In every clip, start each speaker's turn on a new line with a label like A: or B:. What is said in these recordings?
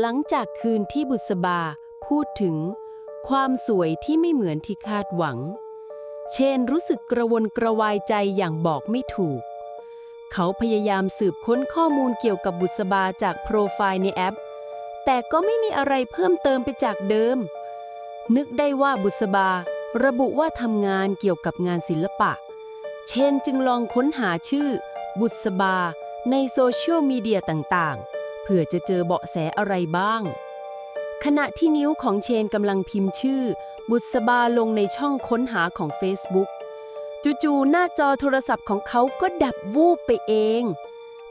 A: หลังจากคืนที่บุษบาพูดถึง ความสวยที่ไม่เหมือนที่คาดหวัง เชนรู้สึกกระวนกระวายใจอย่างบอกไม่ถูก เขาพยายามสืบค้นข้อมูลเกี่ยวกับบุษบาจากโปรไฟล์ในแอป แต่ก็ไม่มีอะไรเพิ่มเติมไปจากเดิม นึกได้ว่าบุษบาระบุว่าทำงานเกี่ยวกับงานศิลปะ เชนจึงลองค้นหาชื่อ บุษบาในโซเชียลมีเดียต่างๆ เพื่อจะเจอเบาะแสอะไรบ้าง ขณะที่นิ้วของเชนกำลังพิมพ์ชื่อ บุษบาลงในช่องค้นหาของ Facebook จู่ๆหน้าจอโทรศัพท์ของเขาก็ดับวูบไปเอง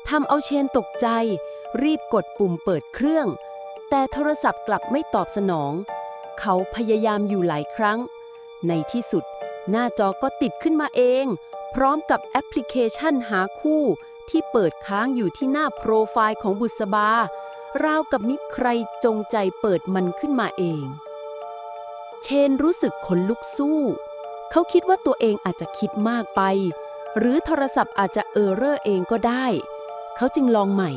A: ทำเอาเชนตกใจ รีบกดปุ่มเปิดเครื่อง แต่โทรศัพท์กลับไม่ตอบสนอง เขาพยายามอยู่หลายครั้ง ในที่สุด หน้าจอก็ติดขึ้นมาเอง พร้อมกับแอปพลิเคชันหาคู่ ที่เปิดค้างอยู่ที่หน้าโปรไฟล์ของบุษบา ราวกับมีใครจงใจเปิดมันขึ้นมาเอง เชนรู้สึกขนลุกสู้ เขาคิดว่าตัวเองอาจจะคิดมากไป หรือโทรศัพท์อาจจะเออร์เรอร์เองก็ได้ เขาจึงลองใหม่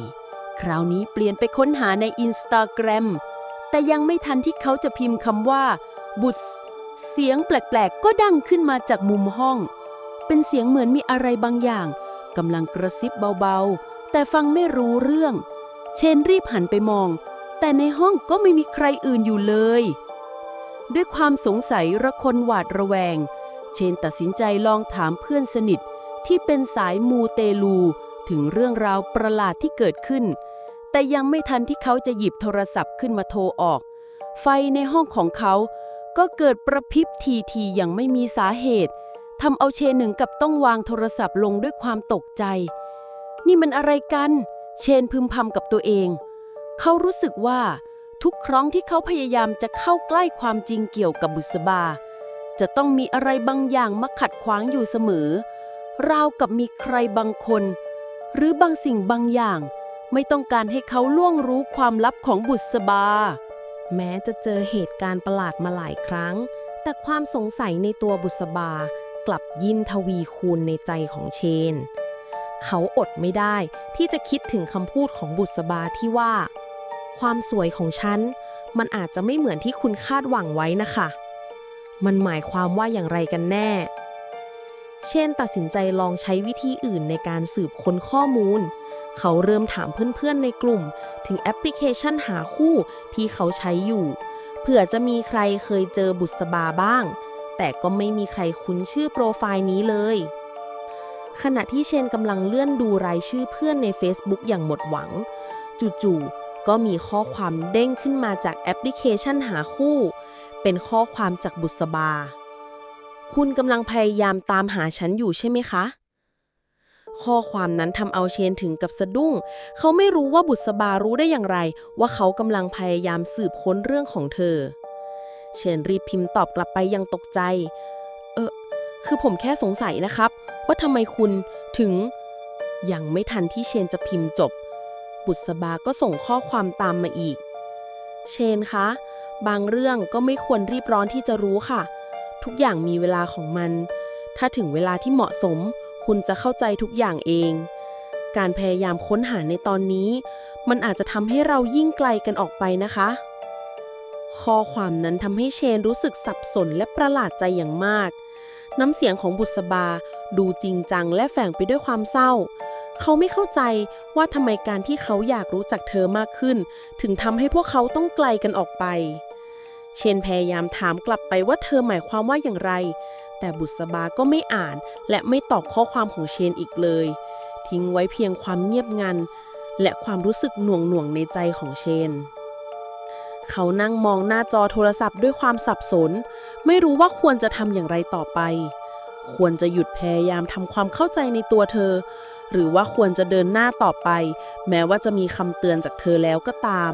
A: คราวนี้เปลี่ยนไปค้นหาในอินสตาแกรมแต่ยังไม่ทันที่เขาจะพิมพ์คำว่า บุตรเสียงแปลกๆ ก็ดังขึ้นมาจากมุมห้อง เป็นเสียงเหมือนมีอะไรบางอย่าง กำลังกระซิบเบาๆ แต่ฟังไม่รู้เรื่อง เชนรีบหันไปมอง แต่ในห้องก็ไม่มีใครอื่นอยู่เลย ด้วยความสงสัยระคนหวาดระแวง เชนตัดสินใจลองถามเพื่อนสนิทที่เป็นสายมูเตลู ถึงเรื่องราวประหลาดที่เกิดขึ้น แต่ยังไม่ทันที่เขาจะหยิบโทรศัพท์ขึ้นมาโทรออก ไฟในห้องของเขาก็เกิดประพริบทีทีๆอย่างไม่มีสาเหตุ ทำเอาเชนหนึ่งกับต้องวางโทรศัพท์ลงด้วยความตกใจ นี่มันอะไรกัน เชนพึมพำกับตัวเอง เขารู้สึกว่า ทุกครั้งที่เขาพยายามจะเข้าใกล้ความจริงเกี่ยวกับบุษบา จะต้องมีอะไรบางอย่างมาขัดขวางอยู่เสมอ ราวกับมีใครบางคน หรือบางสิ่งบางอย่าง ไม่ต้องการให้เขาล่วงรู้ความลับของบุษบา
B: แม้จะเจอเหตุการณ์ประหลาดมาหลายครั้ง แต่ความสงสัยในตัวบุษบา กลับยิ่งทวีคูณในใจของเชน เขาอดไม่ได้ที่จะคิดถึงคำพูดของบุษบาที่ว่า ความสวยของฉัน มันอาจจะไม่เหมือนที่คุณคาดหวังไว้นะคะ มันหมายความว่าอย่างไรกันแน่ เช่นตัดสินใจลองใช้วิธีอื่นในการสืบค้นข้อมูล เขาเริ่มถามเพื่อนๆในกลุ่ม ถึงแอปพลิเคชันหาคู่ที่เขาใช้อยู่เผื่อจะมีใครเคยเจอบุษบาบ้าง แต่ก็ไม่มีใครคุ้นชื่อโปรไฟล์นี้เลย ขณะที่เชนกำลังเลื่อนดูรายชื่อเพื่อนใน Facebook อย่างหมดหวัง จู่ๆก็มีข้อความเด้งขึ้นมาจากแอปพลิเคชันหาคู่ เป็นข้อความจากบุษบา คุณกำลังพยายามตามหาฉันอยู่ใช่ไหมคะข้อความนั้นทำเอาเชนถึงกับสะดุ้ง เขาไม่รู้ว่าบุษบารู้ได้อย่างไร ว่าเขากำลังพยายามสืบค้นเรื่องของเธอ เชนรีพิมพ์ตอบกลับไปยังตกใจ เออ คือผมแค่สงสัยนะครับ ว่าทำไมคุณถึง ยังไม่ทันที่เชนจะพิมพ์จบ บุษบาก็ส่งข้อความตามมาอีก เชนคะ บางเรื่องก็ไม่ควรรีบร้อนที่จะรู้ค่ะ ทุกอย่างมีเวลาของมัน ถ้าถึงเวลาที่เหมาะสม คุณจะเข้าใจทุกอย่างเอง การพยายามค้นหาในตอนนี้ มันอาจจะทำให้เรายิ่งไกลกันออกไปนะคะ ข้อความนั้นทำให้เชนรู้สึกสับสนและประหลาดใจอย่างมาก น้ำเสียงของบุษบาดูจริงจังและแฝงไปด้วยความเศร้า เขาไม่เข้าใจว่าทำไมการที่เขาอยากรู้จักเธอมากขึ้น ถึงทำให้พวกเขาต้องไกลกันออกไป เชนพยายามถามกลับไปว่าเธอหมายความว่าอย่างไร แต่บุษบาก็ไม่อ่านและไม่ตอบข้อความของเชนอีกเลย ทิ้งไว้เพียงความเงียบงัน และความรู้สึกหน่วงหน่วงในใจของเชน เขานั่งมองหน้าจอโทรศัพท์ด้วยความสับสน ไม่รู้ว่าควรจะทำอย่างไรต่อไป ควรจะหยุดพยายามทำความเข้าใจในตัวเธอ หรือว่าควรจะเดินหน้าต่อไป แม้ว่าจะมีคำเตือนจากเธอแล้วก็ตาม